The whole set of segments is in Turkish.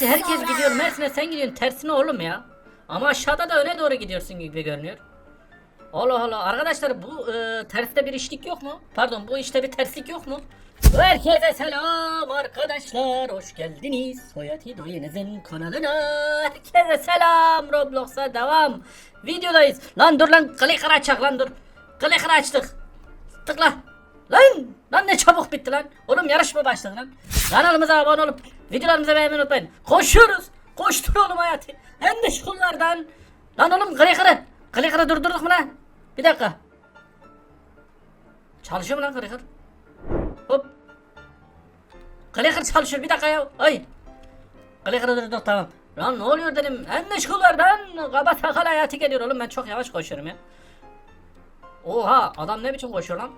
Hayati herkes gidiyor. Mersin'e sen gidiyorsun. Tersine oğlum ya. Ama aşağıda da öne doğru gidiyorsun gibi görünüyor. Allah Allah. Arkadaşlar bu e, terste bir işlik yok mu? Pardon bu işte bir terslik yok mu? Herkese selam arkadaşlar. Hoş geldiniz. Hayati Dayınızın kanalına. Herkese selam. Roblox'a devam. Videodayız. Lan dur lan. Clicker açak lan dur. Clicker açtık. Tıkla. Lan! Lan ne çabuk bitti lan. Oğlum yarışma başladı lan. Kanalımıza abone olup videolarımıza beğenmeyi unutmayın. Koşuyoruz. Koştur oğlum hayatı. En dış kullardan. Lan oğlum Clicker'ı. Clicker'ı durdurduk mu lan? Bir dakika. Çalışıyor mu lan Clicker? Hop. Clicker çalışıyor bir dakika ya. Ay. Clicker'ı durdurduk tamam. Lan ne oluyor dedim. En dış kullardan. Kaba sakal hayatı geliyor oğlum. Ben çok yavaş koşuyorum ya. Oha adam ne biçim koşuyor lan?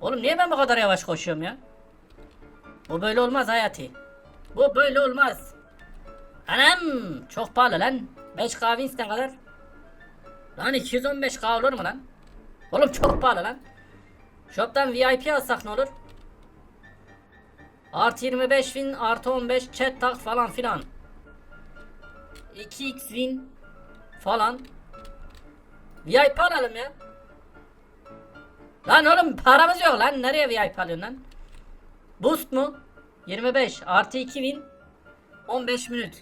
Oğlum niye ben bu kadar yavaş koşuyorum ya? Bu böyle olmaz Hayati. Bu böyle olmaz. Anam çok pahalı lan. 5K Winston kadar. Lan 215K olur mu lan? Oğlum çok pahalı lan. Shop'tan VIP alsak ne olur? Artı 25 win artı 15 chat tak falan filan. 2x win falan. VIP alalım ya. Lan oğlum paramız yok lan. Nereye VIP alıyorsun lan? Boost mu? 25 artı 2000 15 minut.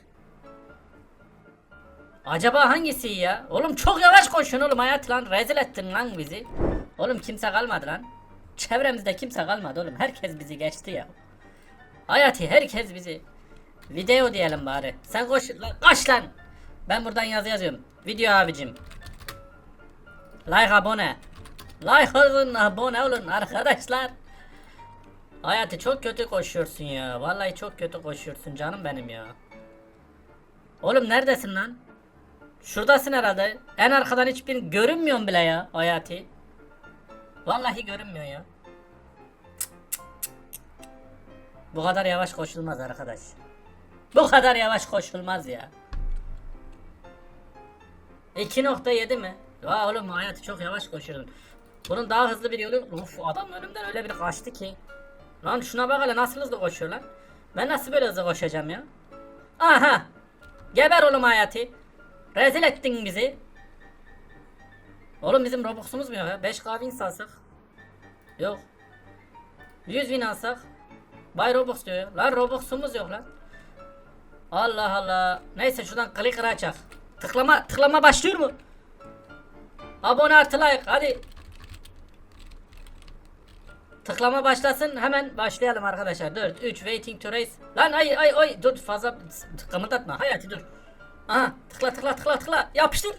Acaba hangisi iyi ya? Oğlum çok yavaş koşuyorsun oğlum hayat lan. Rezil ettin lan bizi. Oğlum kimse kalmadı lan. Çevremizde kimse kalmadı oğlum. Herkes bizi geçti ya. Hayati herkes bizi. Video diyelim bari. Sen koş lan. Koş lan. Ben buradan yazı yazıyorum. Video abicim. Like abone. Like olun abone olun arkadaşlar. Hayati çok kötü koşuyorsun ya. Vallahi çok kötü koşuyorsun canım benim ya. Oğlum neredesin lan? Şuradasın herhalde. En arkadan hiçbir görünmüyorsun bile ya Hayati. Vallahi görünmüyor ya. Bu kadar yavaş koşulmaz arkadaş. Bu kadar yavaş koşulmaz ya. 2.7 mi? Ya oğlum hayatı çok yavaş koşuyordun. Bunun daha hızlı bir yolu... Uf adam önümden öyle bir kaçtı ki. Lan şuna bak hele nasıl hızlı koşuyor lan. Ben nasıl böyle hızlı koşacağım ya? Aha! Geber oğlum hayatı. Rezil ettin bizi. Oğlum bizim Robux'umuz mu yok ya? 5k win alsak. Yok. 100 win alsak. Bay Robux diyor. Lan Robux'umuz yok lan. Allah Allah. Neyse şuradan clicker açak. Tıklama tıklama başlıyor mu? Abone artı like hadi. Tıklama başlasın hemen başlayalım arkadaşlar. 4 3 waiting to race. Lan ay ay ay dur fazla kımıldatma. Hayati dur. Aha tıkla tıkla tıkla tıkla yapıştır.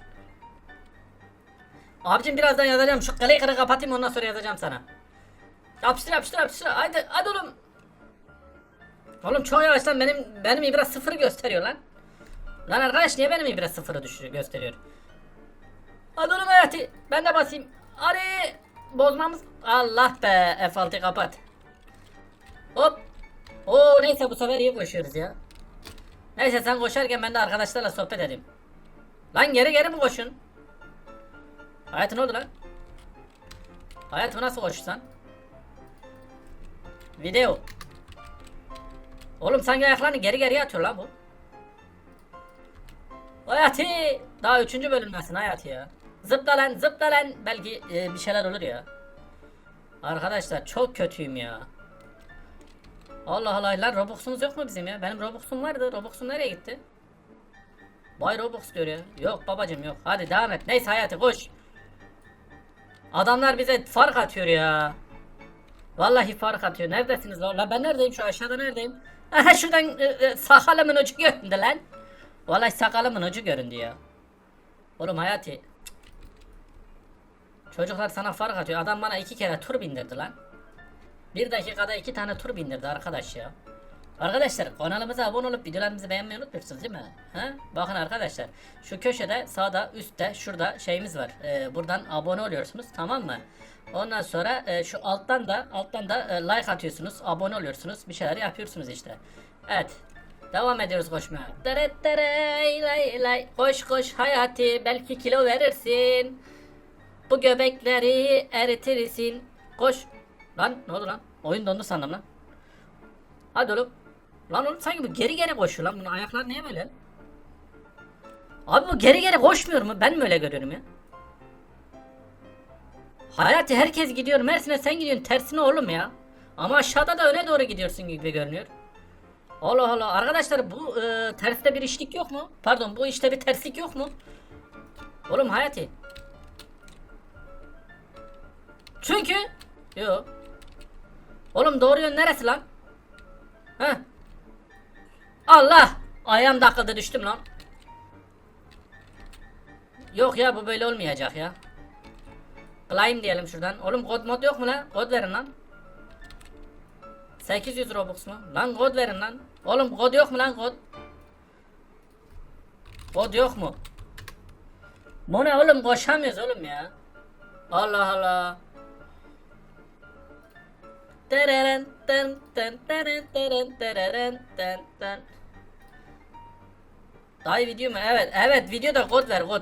Abicim birazdan yazacağım. Şu clicker'ı kapatayım ondan sonra yazacağım sana. Yapıştır yapıştır yapıştır. Haydi hadi oğlum. Oğlum çok yavaş lan benim benim ibra sıfırı gösteriyor lan. Lan arkadaş niye benim ibra sıfırı düşürüyor gösteriyor? Hadi oğlum hayati. Ben de basayım. Hadi. Bozmamız. Allah be. F6 kapat. Hop. Oo neyse bu sefer iyi koşuyoruz ya. Neyse sen koşarken ben de arkadaşlarla sohbet edeyim. Lan geri geri mi koşun? Hayatın oldu lan? Hayatım nasıl koşsan? Video. Oğlum sanki ayaklarını geri geri atıyor lan bu. Hayati. Daha üçüncü bölümdesin Hayati ya. Zıpla lan zıpla lan. Belki e, bir şeyler olur ya. Arkadaşlar çok kötüyüm ya. Allah Allah lan Robux'umuz yok mu bizim ya? Benim Robux'um vardı. Robux'um nereye gitti? Bay Robux diyor ya. Yok babacım yok. Hadi devam et. Neyse Hayati koş. Adamlar bize fark atıyor ya. Vallahi fark atıyor. Neredesiniz lan? Lan ben neredeyim şu aşağıda neredeyim? Aha şuradan e, e, sakalımın ucu göründü lan. Vallahi sakalımın ucu göründü ya. Oğlum Hayati. Çocuklar sana fark atıyor. Adam bana iki kere tur bindirdi lan. Bir dakikada iki tane tur bindirdi arkadaş ya. Arkadaşlar kanalımıza abone olup videolarımızı beğenmeyi unutmuyorsunuz değil mi? Ha? Bakın arkadaşlar şu köşede sağda üstte şurada şeyimiz var. Ee, buradan abone oluyorsunuz tamam mı? Ondan sonra e, şu alttan da alttan da e, like atıyorsunuz, abone oluyorsunuz, bir şeyler yapıyorsunuz işte. Evet. Devam ediyoruz koşmaya. Dere dere lay lay. Koş koş hayati belki kilo verirsin. Bu göbekleri eritirsin. Koş. Lan ne oldu lan? Oyun dondu sandım lan. Hadi oğlum. Lan oğlum sanki bu geri geri koşuyor lan. Bunun ayakları niye böyle? Abi bu geri geri koşmuyor mu? Ben mi öyle görüyorum ya? Hayati herkes gidiyor. Mersin'e sen gidiyorsun. Tersine oğlum ya. Ama aşağıda da öne doğru gidiyorsun gibi görünüyor. Allah Allah. Arkadaşlar bu e, terste bir işlik yok mu? Pardon bu işte bir terslik yok mu? Oğlum Hayati. Çünkü Yok. Oğlum doğru yön neresi lan? Heh. Allah! Ayağım takıldı düştüm lan. Yok ya bu böyle olmayacak ya. Climb diyelim şuradan. Oğlum kod mod yok mu lan? Kod verin lan. 800 Robux mu? Lan kod verin lan. Oğlum kod yok mu lan kod? Kod yok mu? Bu ne oğlum koşamıyoruz oğlum ya. Allah Allah. Ten. Dayı video mu? Evet, evet videoda kod ver kod.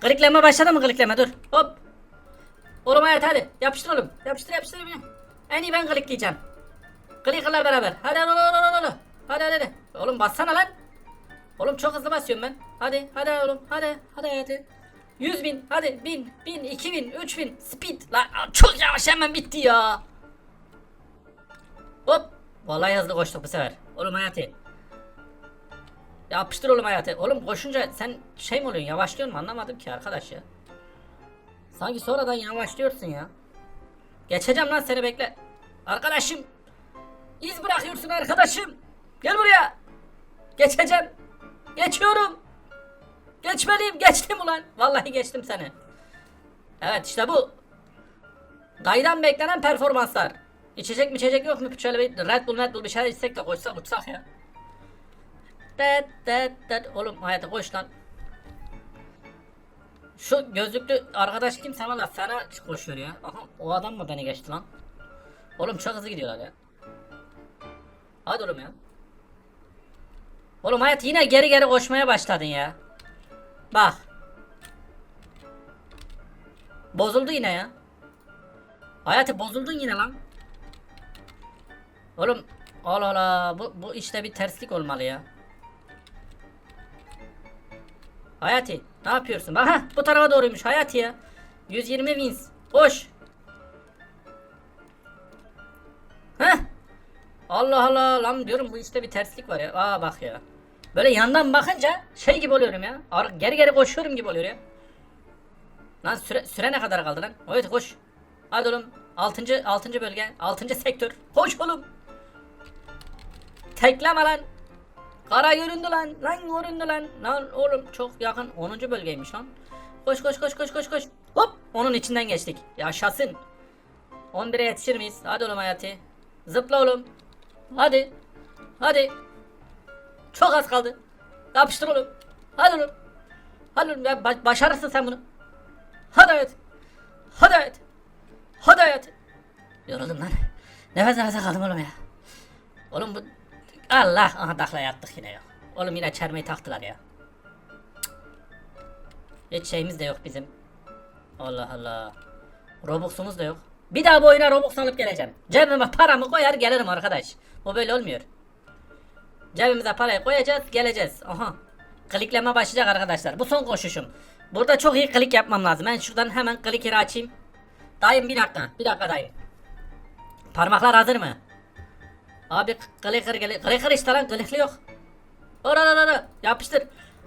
Klikleme başladı mı klikleme dur. Hop. Oğlum evet hadi yapıştır oğlum. Yapıştır yapıştır. yapıştır. En iyi ben klikleyeceğim. Kliklerle beraber. Hadi hadi hadi. Hadi hadi hadi. hadi. Oğlum bassana lan. Oğlum çok hızlı basıyorum ben. Hadi hadi oğlum hadi hadi hadi. 100 bin hadi 1000 1000 2000 3000 speed lan çok yavaş hemen bitti ya. Hop. Vallahi hızlı koştuk bu sefer. Oğlum Hayati. Yapıştır oğlum Hayati. Oğlum koşunca sen şey mi oluyorsun yavaşlıyor mu anlamadım ki arkadaş ya. Sanki sonradan yavaşlıyorsun ya. Geçeceğim lan seni bekle. Arkadaşım. İz bırakıyorsun arkadaşım. Gel buraya. Geçeceğim. Geçiyorum. Geçmeliyim. Geçtim ulan. Vallahi geçtim seni. Evet işte bu. Dayıdan beklenen performanslar. İçecek mi içecek yok mu? Şöyle bir Red Bull Red Bull bir şeyler içsek de koşsak uçsak ya. Det det det. Oğlum hayata koş lan. Şu gözlüklü arkadaş kimse valla fena koşuyor ya. Aha o adam mı beni geçti lan? Oğlum çok hızlı gidiyorlar ya. Hadi oğlum ya. Oğlum hayat yine geri geri koşmaya başladın ya. Bak. Bozuldu yine ya. Hayatı bozuldun yine lan. Oğlum Allah Allah bu, bu işte bir terslik olmalı ya. Hayati ne yapıyorsun? Bak ha bu tarafa doğruymuş Hayati ya. 120 wins. Koş. Heh. Allah Allah lan diyorum bu işte bir terslik var ya. Aa bak ya. Böyle yandan bakınca şey gibi oluyorum ya. Geri geri koşuyorum gibi oluyor ya. Lan süre, süre ne kadar kaldı lan? Evet koş. Hadi oğlum. 6. 6. bölge. 6. sektör. Koş oğlum. Tekleme lan. Kara göründü lan. Lan göründü lan. Lan oğlum çok yakın. 10. bölgeymiş lan. Koş koş koş koş koş koş. Hop. Onun içinden geçtik. Yaşasın. 11'e yetişir miyiz? Hadi oğlum Hayati. Zıpla oğlum. Hadi. Hadi. Çok az kaldı. Yapıştır oğlum. Hadi oğlum. Hadi oğlum ya ba- başarırsın sen bunu. Hadi Hayati. Hadi Hayati. Hadi Hayati. Yoruldum lan. Nefes nefese kaldım oğlum ya. Oğlum bu... Allah! Aha takla yattık yine ya. Oğlum yine çermeyi taktılar ya. Hiç şeyimiz de yok bizim. Allah Allah. Robux'umuz da yok. Bir daha bu oyuna Robux alıp geleceğim. Cebime paramı koyar gelirim arkadaş. Bu böyle olmuyor. Cebimize parayı koyacağız geleceğiz. Aha. Klikleme başlayacak arkadaşlar. Bu son koşuşum. Burada çok iyi klik yapmam lazım. Ben şuradan hemen klikeri açayım. Dayım bir dakika. Bir dakika dayım. Parmaklar hazır mı? Abi clicker gel. Clicker işte lan clicker yok. Ora ora ora yapıştır.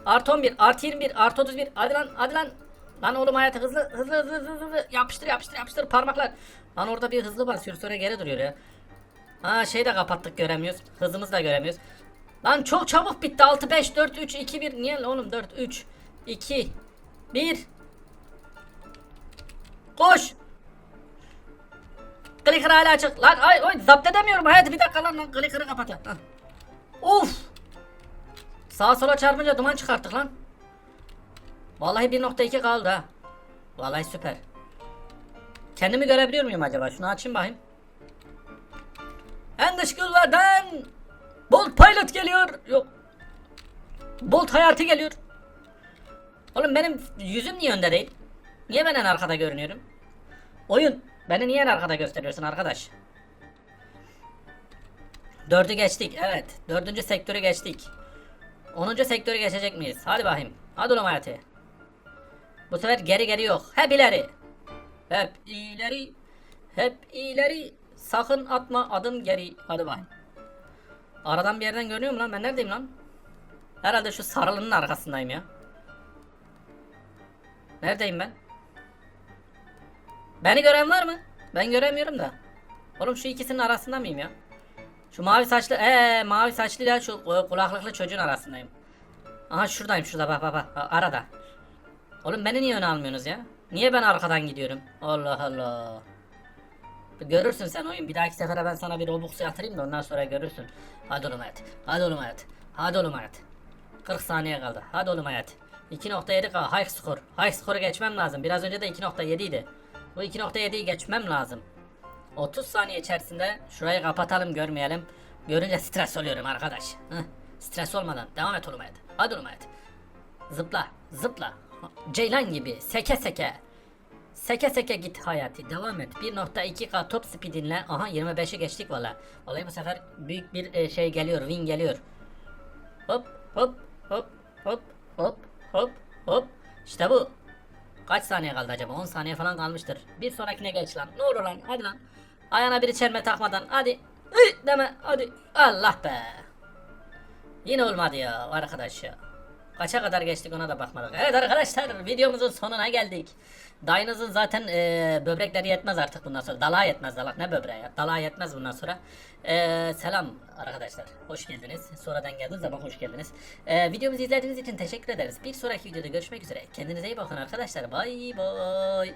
Artı 11, artı 21, artı 31. Hadi lan hadi lan. Lan oğlum hayatı hızlı hızlı hızlı hızlı hızlı. Yapıştır yapıştır yapıştır parmaklar. Lan orada bir hızlı basıyor sonra geri duruyor ya. Ha şey de kapattık göremiyoruz. Hızımızı da göremiyoruz. Lan çok çabuk bitti. 6 5 4 3 2 1. Niye oğlum 4 3 2 1 Koş. Clicker hala açık. Lan ay oy zapt edemiyorum. Haydi bir dakika lan lan clicker'ı kapat. Lan. Of. Sağa sola çarpınca duman çıkarttık lan. Vallahi 1.2 kaldı ha. Vallahi süper. Kendimi görebiliyor muyum acaba? Şunu açayım bakayım. En dış yollardan Bolt Pilot geliyor. Yok. Bolt Hayati geliyor. Oğlum benim yüzüm niye önde değil? Niye ben en arkada görünüyorum? Oyun beni niye arkada gösteriyorsun arkadaş? Dördü geçtik. Evet. Dördüncü sektörü geçtik. Onuncu sektörü geçecek miyiz? Hadi bakayım. Hadi oğlum hayatı. Bu sefer geri geri yok. Hep ileri. Hep ileri. Hep ileri. Sakın atma adım geri. Hadi bakayım. Aradan bir yerden görünüyor mu lan? Ben neredeyim lan? Herhalde şu sarılının arkasındayım ya. Neredeyim ben? Beni gören var mı? Ben göremiyorum da. Oğlum şu ikisinin arasında mıyım ya? Şu mavi saçlı, ee mavi saçlı ile şu kulaklıklı çocuğun arasındayım. Aha şuradayım şurada bak bak bak arada. Oğlum beni niye öne almıyorsunuz ya? Niye ben arkadan gidiyorum? Allah Allah. Görürsün sen oyun. Bir dahaki sefere ben sana bir Robux yatırayım da ondan sonra görürsün. Hadi oğlum hayat. Hadi oğlum hayat. Hadi oğlum hayat. 40 saniye kaldı. Hadi oğlum hayat. 2.7 kal. High score. High score'u geçmem lazım. Biraz önce de 2.7 idi. Bu 2.7'yi geçmem lazım. 30 saniye içerisinde şurayı kapatalım görmeyelim. Görünce stres oluyorum arkadaş. Hıh. Stres olmadan devam et oğlum hayat. Hadi oğlum hayat. Zıpla, zıpla. Ceylan gibi seke seke. Seke seke git hayatı. Devam et. 1.2K top speedinle. Aha 25'i geçtik valla. Vallahi bu sefer büyük bir e, şey geliyor. Win geliyor. Hop hop hop hop hop hop hop. İşte bu. Kaç saniye kaldı acaba? 10 saniye falan kalmıştır. Bir sonrakine geç lan. Ne olur lan. Hadi lan. Ayağına bir çelme takmadan. Hadi. Hıy deme. Hadi. Allah be. Yine olmadı ya arkadaş ya. Kaça kadar geçtik ona da bakmadık. Evet arkadaşlar videomuzun sonuna geldik. Dayınızın zaten e, böbrekleri yetmez artık bundan sonra. Dalağa yetmez dalak ne böbreği ya. Dalağa yetmez bundan sonra. E, selam arkadaşlar. Hoş geldiniz. Sonradan geldiniz ama hoş geldiniz. E, videomuzu izlediğiniz için teşekkür ederiz. Bir sonraki videoda görüşmek üzere. Kendinize iyi bakın arkadaşlar. Bay bay.